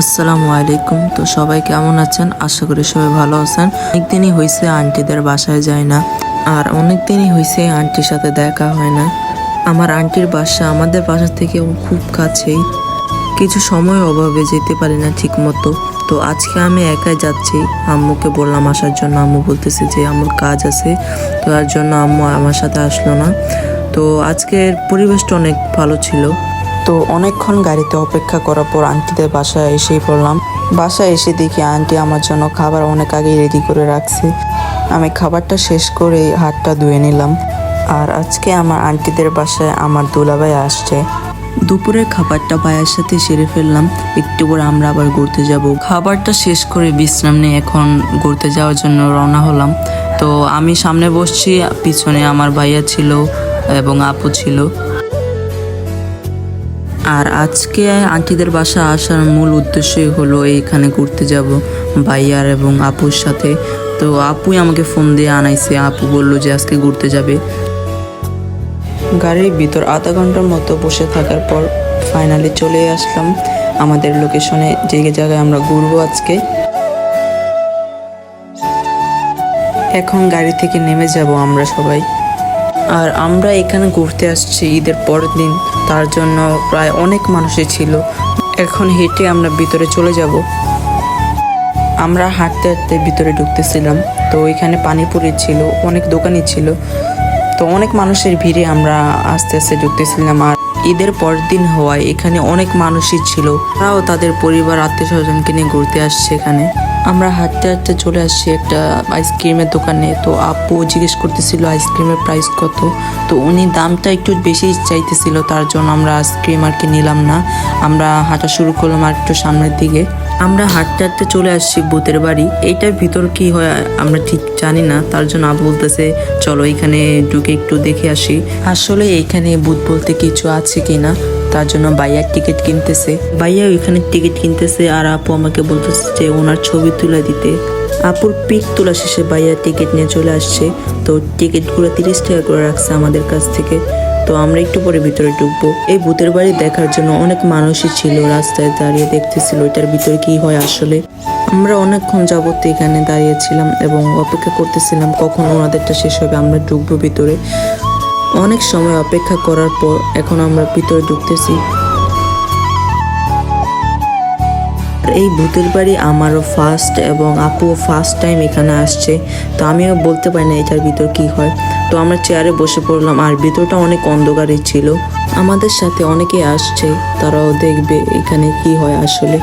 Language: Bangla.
আসসালামু আলাইকুম। তো সবাই কেমন আছেন? আশা করি সবাই ভালো আছেন। অনেকদিনই হয়েছে আন্টিদের বাসায় যায় না, আর অনেকদিনই হয়েছে আন্টির সাথে দেখা হয় না। আমার আন্টির বাসা আমাদের বাসা থেকে খুব কাছেই। কিছু সময় অভাবে যেতে পারি না ঠিক মতো তো আজকে আমি একাই যাচ্ছি। আম্মুকে বললাম আসার জন্য। আম্মু বলতেছে যে আমার কাজ আছে। তো তার জন্য আম্মু আমার সাথে আসলো না। তো আজকের পরিবেশটা অনেক ভালো ছিল। তো অনেকক্ষণ গাড়িতে অপেক্ষা করার পর আন্টিদের বাসায় এসেই পড়লাম। বাসায় এসে দেখি আন্টি আমার জন্য খাবার অনেক আগে রেডি করে রাখছে। আমি খাবারটা শেষ করে হাতটা ধুয়ে নিলাম। আর আজকে আমার আন্টিদের বাসায় আমার দুলাভাই আসছে। দুপুরের খাবারটা ভাইয়ের সাথে সেরে ফেললাম। একটু পরে আমরা আবার ঘুরতে যাব। খাবারটা শেষ করে বিশ্রাম নিয়ে এখন ঘুরতে যাওয়ার জন্য রওনা হলাম। তো আমি সামনে বসছি, পিছনে আমার ভাইয়া ছিল এবং আপু ছিল। আর আজকে আন্টিদের বাসা আসার মূল উদ্দেশ্যই হলো এইখানে ঘুরতে যাব ভাইয়ার এবং আপুর সাথে। তো আপুই আমাকে ফোন দিয়ে আনাইছে, আপু বলল যে আজকে ঘুরতে যাবে। গাড়ির ভিতর আধা ঘণ্টার মতো বসে থাকার পর ফাইনালি চলে আসলাম। আমাদের লোকেশনে যে জায়গায় আমরা ঘুরবো আজকে। এখন গাড়ি থেকে নেমে যাব আমরা সবাই। আর আমরা এখানে ঘুরতে আসছি ঈদের পরের দিন। তার জন্য প্রায় অনেক মানুষই ছিল। এখন হেঁটে আমরা ভিতরে চলে যাব। আমরা হাঁটতে হাঁটতে ভিতরে ঢুকতেছিলাম। তো ওইখানে পানিপুরি ছিল, অনেক দোকানই ছিল। তো অনেক মানুষের ভিড়ে আমরা আস্তে আস্তে ঢুকতেছিলাম। আর ঈদের পরের দিন হওয়ায় এখানে অনেক মানুষই ছিল। তারাও তাদের পরিবার আত্মীয় স্বজনকে নিয়ে ঘুরতে আসছে এখানে। আমরা হাঁটতে হাঁটতে চলে আসছি একটা আইসক্রিমের দোকানে। তো আপু জিজ্ঞেস করতেছিল আইসক্রিমের প্রাইস কত? তো উনি দামটা একটু বেশি চাইতেছিল, তার জন্য আমরা আইসক্রিম আর কি নিলাম না। আমরা হাঁটা শুরু করলাম আর একটু সামনের দিকে। আমরা হাঁটতে হাঁটতে চলে আসছি ভূতের বাড়ি। এইটার ভিতর কি হয় আমরা ঠিক জানি না। তার জন্য আবু বলতেছে, চলো এখানে ঢুকে একটু দেখে আসি। আসলে এখানে ভূত বলতে কিছু আছে কি না তার জন্য ভাইয়ার টিকিট কিনতেছে। ভাইয়া ওইখানে টিকিট কিনতেছে আর আপু আমাকে বলতেছে যে ওনার ছবি তুলে দিতে। আপুর পিক তোলা শেষে ভাইয়া টিকিট নিয়ে চলে আসছে। তো টিকিটগুলো তিরিশ টাকা করে রাখছে আমাদের কাছ থেকে। তো আমরা একটু পরে ভিতরে ঢুকবো। এই ভূতের বাড়ি দেখার জন্য অনেক মানুষই ছিল রাস্তায় দাঁড়িয়ে দেখতেছিল এটার ভিতরে কি হয় আসলে। আমরা অনেকক্ষণ যাবত এখানে দাঁড়িয়েছিলাম এবং অপেক্ষা করতেছিলাম কখন ওনাদেরটা শেষ হবে, আমরা ঢুকবো ভিতরে। অনেক সময় অপেক্ষা করার পর এখন আমরা ভিতরে ঢুকতেছি। এই ভূতের বাড়ি আমারও ফার্স্ট এবং আপুও ফার্স্ট টাইম এখানে আসছে। তো আমিও বলতে পারি না এটার ভিতর কি হয়। তো আমরা চেয়ারে বসে পড়লাম আর ভিতরটা অনেক অন্ধকারই ছিল। আমাদের সাথে অনেকে আসছে, তারাও দেখবে এখানে কি হয় আসলে।